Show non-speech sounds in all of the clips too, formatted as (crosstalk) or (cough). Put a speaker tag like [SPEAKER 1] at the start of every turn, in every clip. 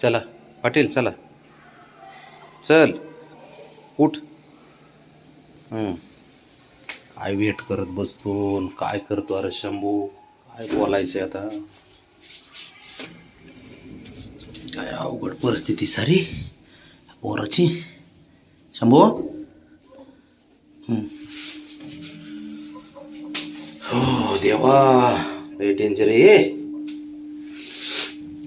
[SPEAKER 1] चला पाटील चला. चल उठ. काय वेट करत बसतो काय करतो? अरे शंभू काय बोलायचं आता? काय अवघड परिस्थिती सारी? पोराची. शंभू? हो देवा लय डेंजर आहे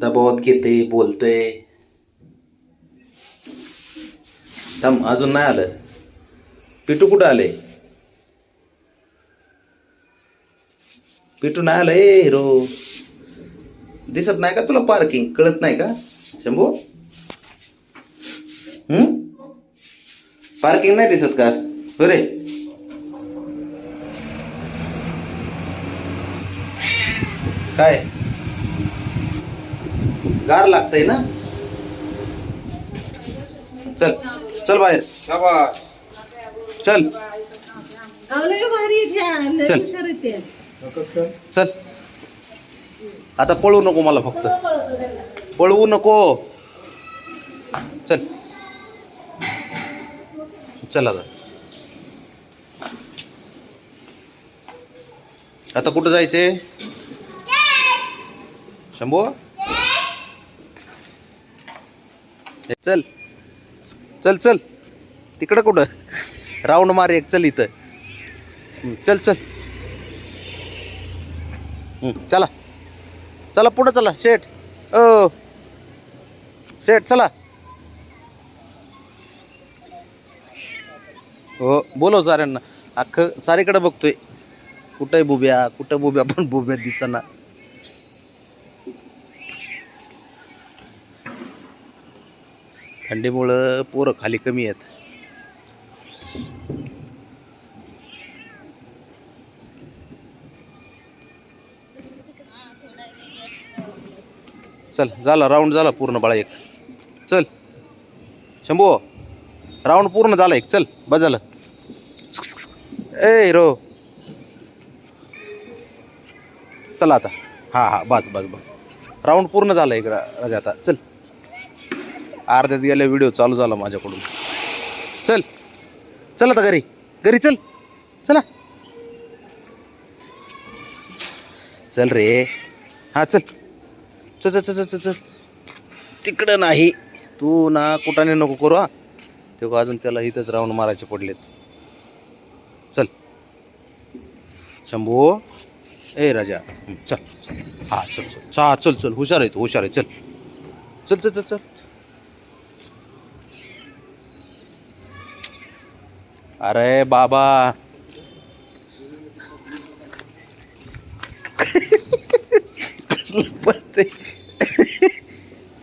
[SPEAKER 1] दबावात घेते बोलतोय थांब अजून नाही आलं. पिटू कुठं आले? पिटू नाही आलं ए हिरो. दिसत नाही का तुला पार्किंग कळत नाही का? शंभू? हम्म पार्किंग नाही दिसत का? हो बरे काय? गार लागतंय ना? चल चल बाहेर.
[SPEAKER 2] शाबास.
[SPEAKER 1] चल. चल. चल. आता पळू नको मला फक्त. पळवू नको. चल. चल आता. आता कुठं जायचे शंभू ए, चल. चल चल. तिकडं कुठं? राऊंड मार एक चल इथं. चल चल. चला. चला पुढं चला. शेठ. ओ. शेठ चला. हो बोलव साऱ्यांना. अख्खं सारीकडे बघतोय. कुठं बुब्या? कुठं बुब्या पण बुब्या दिसना. थंडीमुळं पोरं खाली कमी आहेत. चल झाला राऊंड झाला पूर्ण बाळा एक. चल. शंभू राऊंड पूर्ण झाला एक. चल बस झालं. ए रो. चला आता. हा हा बस बस बस. राऊंड पूर्ण झाला एक राजा आता. चल. अर्ध्यात गेल्या व्हिडिओ चालू झाला माझ्याकडून. चल. चल आता घरी. घरी चल. चला. चल रे. हा चल. चल चल चल चल चल. तिकडं नाही. तू ना कुठाने नको करू हा. तेव्हा अजून त्याला इथंच राहून मारायचे पडलेत. चल. शंभू. ए राजा. चल चल. हा चल चल. हा चल चल. हुशार आहे तू हुशार आहे. चल. चल चल चल चल. अरे बाबा.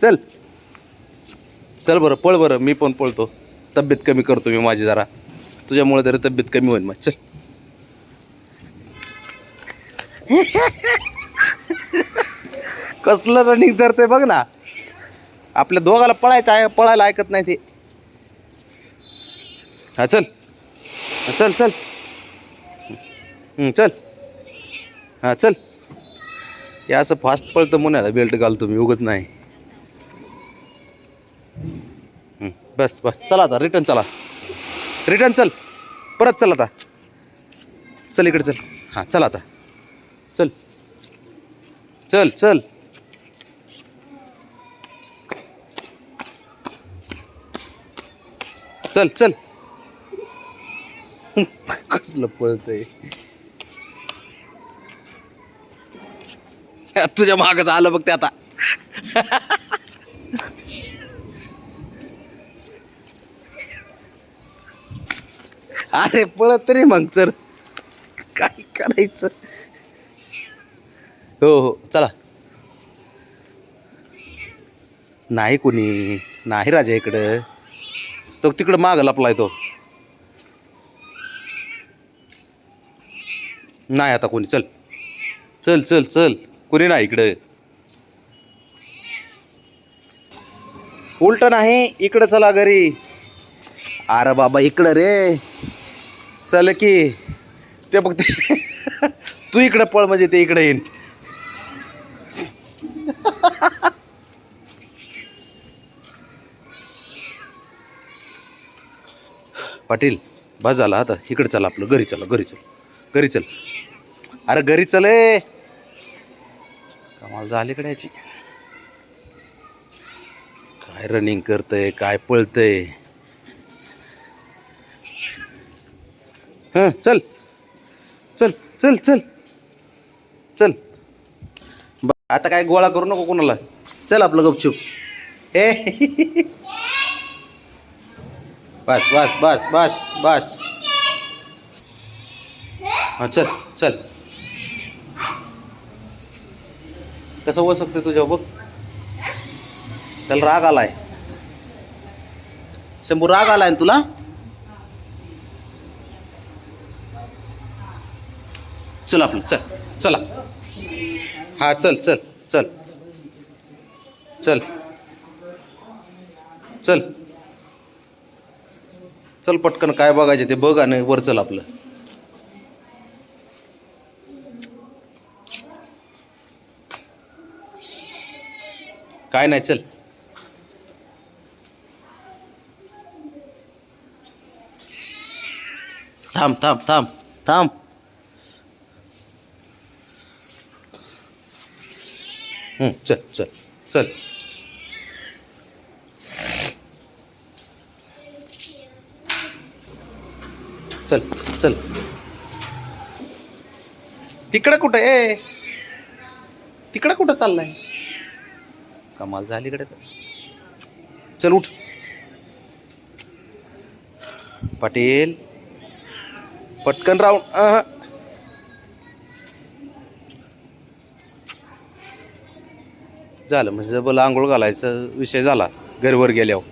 [SPEAKER 1] चल. चल बरं पळ बरं मी पण पळतो. तब्येत कमी करतो मी माझी जरा. तुझ्यामुळे तरी तब्येत कमी होईल मग. चल. कसलं रनिंग करते बघ ना. आपल्या दोघाला पळायचं आहे पळायला ऐकत नाही ते. हा चल. चल चल. चल. हां चल. हे असं फास्ट पळतं म्हणाला बेल्ट घालतो मी उगच नाही. बस बस. चला आता रिटर्न चला. रिटर्न चल. परत चल आता. चल इकडे चल. हां चल आता. चल. चल चल. चल चल. कसलं पळतंय? तुझ्या मागच आलं बघ ते आता. अरे पळत तरी मग सर काय करायचं? हो हो चला. नाही कोणी नाही राजा इकडं. तो तिकडं माग लपलाय तो. नाही आता कोणी. चल. चल चल चल. कोणी नाही इकडं. उलट नाही इकडं चला घरी. अरे बाबा इकडं रे. चल की. ते बघ (laughs) तू इकडं पळ म्हणजे ते इकडं येईन. (laughs) पाटील बस झाला आता. इकडं चला आपलं. घरी चला घरी चला. घरी चल. अरे घरी चल ए. कमाल झाली कड्याची याची. काय रनिंग करतंय काय पळतंय? हां चल. चल चल चल. चल. आता काय गोळा करू नको कोणाला. चल आपलं गपचूप. ए. (laughs) बस बस बस बस बस. हां चल चल. कसं होऊ शकते तुझ्या बघ. त्याला राग आलाय. शंभू राग आलाय ना तुला? चल आपलं चल चला. हा चल चल चल. चल. चल. चल पटकन काय बघायचे ते बघ आणि वर चल आपलं. काय नाही चल. थांब थांब थांब थांब. चल चल चल. चल चल. तिकडं कुठं? ए तिकडं कुठं चाललाय? कमाल झाली इकडे तर. चल उठ. पाटील. पटकन राहून. झालं म्हणजे जबल आंघोळ घालायचा विषय झाला घरवर गेल्यावर.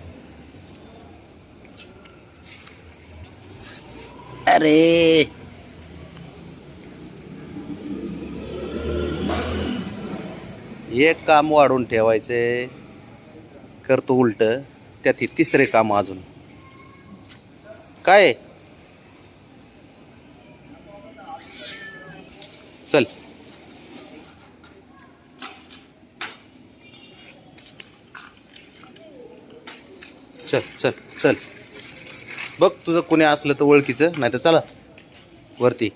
[SPEAKER 1] अरे. एक काम वाढून ठेवायचे करतो उलट त्यात तिसरे काम अजून. काय? चल. चल चल चल. बघ तुझं कोणी असलं तर ओळखीचं नाही तर चला. वरती.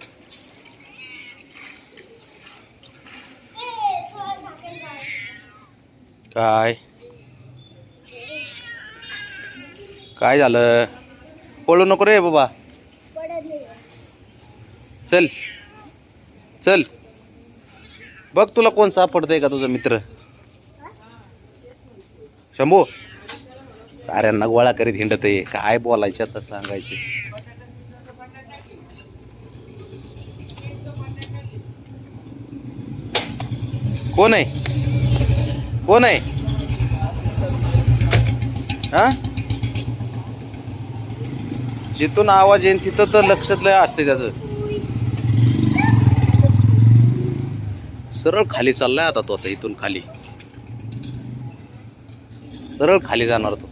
[SPEAKER 1] काय? काय झालं? पळू नको रे बाबा. चल. चल. बघ तुला कोण सापडतंय का तुझा मित्र? शंभू. साऱ्यांना गोळा करीत हिंडत आहे काय बोलायचं आता सांगायचं. कोण आहे? कोण आहे? हा? जिथून आवाज येईन तिथं तर लक्षात लय असते त्याचं. सरळ खाली चाललाय आता तो आता इथून खाली. सरळ खाली जाणार तो.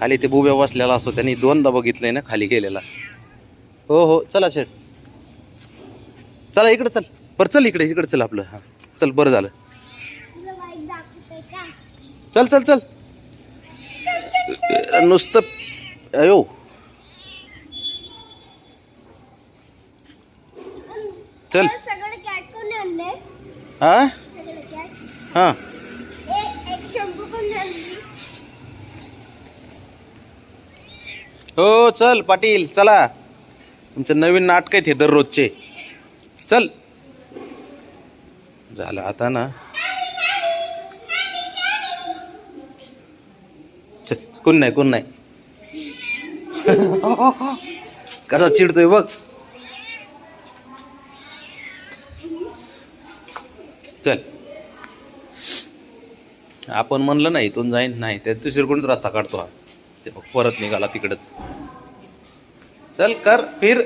[SPEAKER 1] खाली ते बुब्या बसलेला असतो त्यांनी दोनदा बघितलंय ना खाली गेलेला. हो हो चला शेठ. चला इकडे चल. बरं चल इकडे इकडे चल आपलं. हां चल बरं झालं. चल चल चल. नुसतं अयो. चल. हा? हां. हो चल पाटील चला. तुमचे नवीन नाटक आहेत हे दररोजचे. चल. झालं आता ना. कोण नाही कोण नाही. कसा चिडतोय बघ. चल. आपण म्हणलं नाही इथून जाईन नाही त्या दुसरीकडूनच रस्ता काढतो हा. ते बघ, परत निघाला तिकडच. चल कर फिर.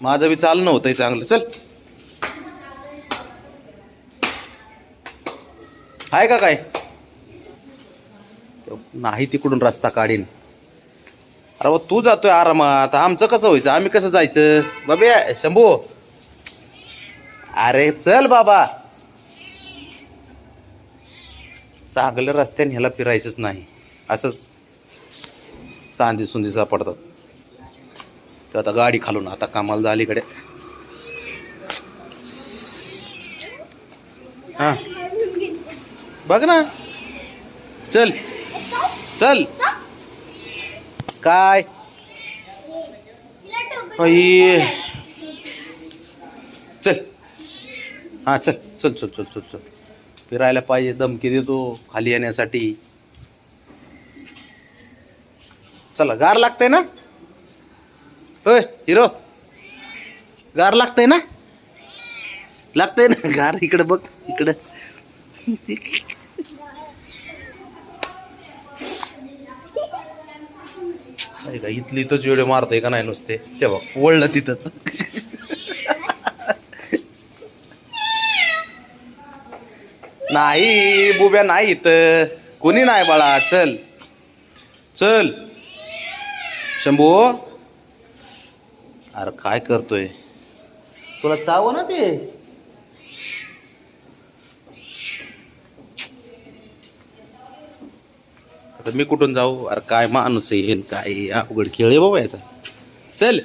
[SPEAKER 1] माझं बी चालणं होतंय चांगलं. चल. आहे का काय? नाही तिकडून रस्ता काढीन. अरे बा, तू जातोय आरामात. आमचं कसं व्हायचं? आम्ही कसं जायचं? बाबे शंभू. अरे चल बाबा. चांगलं रस्त्याने ह्याला फिरायचंच नाही. असंच सांदी सुंदी सापडतात. तर आता गाडी खालून आता कामाला जा अलीकडे. हां. बघ ना. चल. चल. काय? चल. हां चल चल चल चल चल चल. फिरायला पाहिजे धमकी देतो खाली येण्यासाठी. चला गार लागतंय ना? होय हिरो. गार लागतंय ना? लागतंय ना? गार इकडं बघ इकडं. आहे का? इथली इथंच वेळ मारतंय का नाही नुसते? ते बघ वळलं तिथंच. नाही बुब्या नाही इथं. कोणी नाही बाळा? चल. चल. शंभू. अरे काय करतोय? तुला चाव ना ते? आता मी कुठून जाऊ? अरे काय माणूस येईल काय अवघड खेळ आहे बाबा याचा. चल.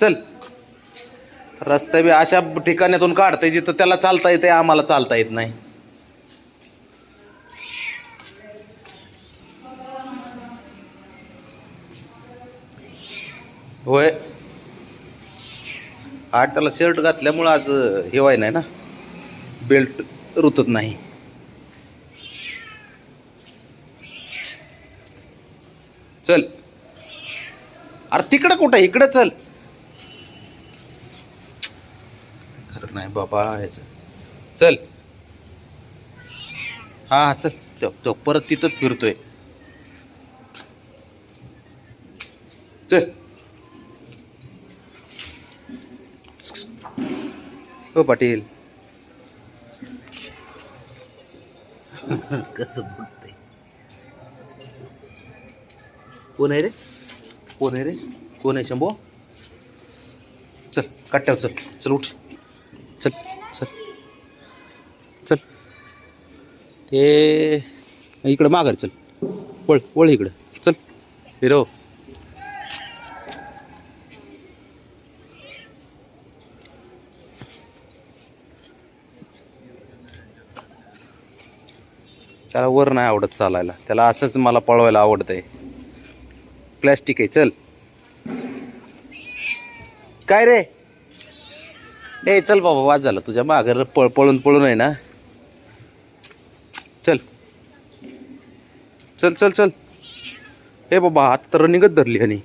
[SPEAKER 1] चल. रस्ते बी अशा ठिकाणातून काढतंय जिथं त्याला चालता येते आम्हाला चालता येत नाही. होय. आठ त्याला शर्ट घातल्यामुळं आज हे व्हाय नाही ना. बेल्ट रुतत नाही. चल. अरे तिकडं कुठं? इकडं चल. खरं नाही बाबा याचं. चल. हा हा, चल. तो तो परत तिथंच फिरतोय. चल. हो पाटील. (laughs) कसं कोण आहे रे? कोण आहे रे? कोण आहे शंभो? चल कट्ट्याव चल. चल उठ. चल चल. चल. ते इकडं माघार चल. वळ वळ इकडं. चल. हिरो त्याला वर नाही आवडत चालायला. त्याला असंच मला पळवायला आवडतंय. प्लॅस्टिक आहे चल. काय रे? ए चल बाबा वाज झालं तुझ्या माघार पळ पळून पळून आहे ना. चल. चल चल चल. हे बाबा आता तर रनिंगच धरली आणि